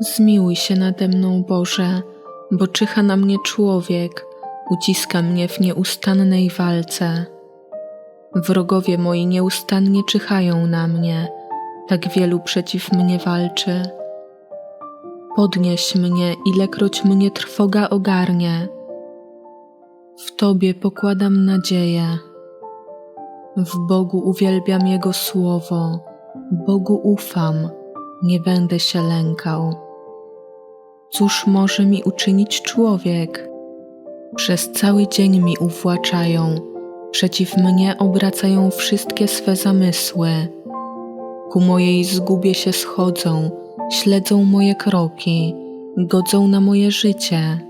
Zmiłuj się nade mną, Boże, bo czyha na mnie człowiek, uciska mnie w nieustannej walce. Wrogowie moi nieustannie czyhają na mnie, tak wielu przeciw mnie walczy. Podnieś mnie, ilekroć mnie trwoga ogarnie. W Tobie pokładam nadzieję. W Bogu uwielbiam Jego słowo, Bogu ufam, nie będę się lękał. Cóż może mi uczynić człowiek? Przez cały dzień mi uwłaczają, przeciw mnie obracają wszystkie swe zamysły. Ku mojej zgubie się schodzą, śledzą moje kroki, godzą na moje życie.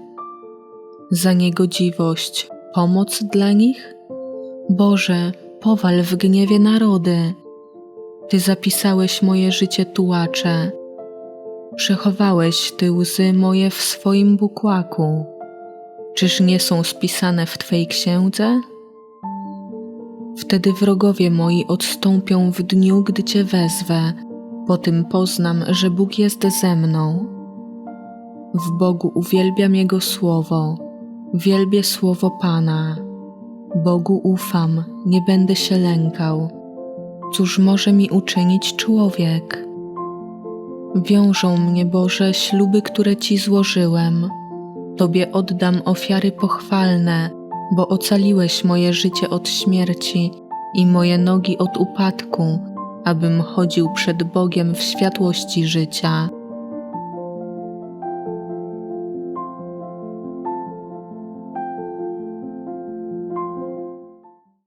Za niegodziwość pomoc dla nich? Boże, powal w gniewie narody. Ty zapisałeś moje życie tułacze. Przechowałeś Ty łzy moje w swoim bukłaku. Czyż nie są spisane w Twej księdze? Wtedy wrogowie moi odstąpią w dniu, gdy Cię wezwę, po tym poznam, że Bóg jest ze mną. W Bogu uwielbiam Jego słowo, wielbię słowo Pana. Bogu ufam, nie będę się lękał. Cóż może mi uczynić człowiek? Wiążą mnie, Boże, śluby, które Ci złożyłem. Tobie oddam ofiary pochwalne, bo ocaliłeś moje życie od śmierci i moje nogi od upadku, abym chodził przed Bogiem w światłości życia.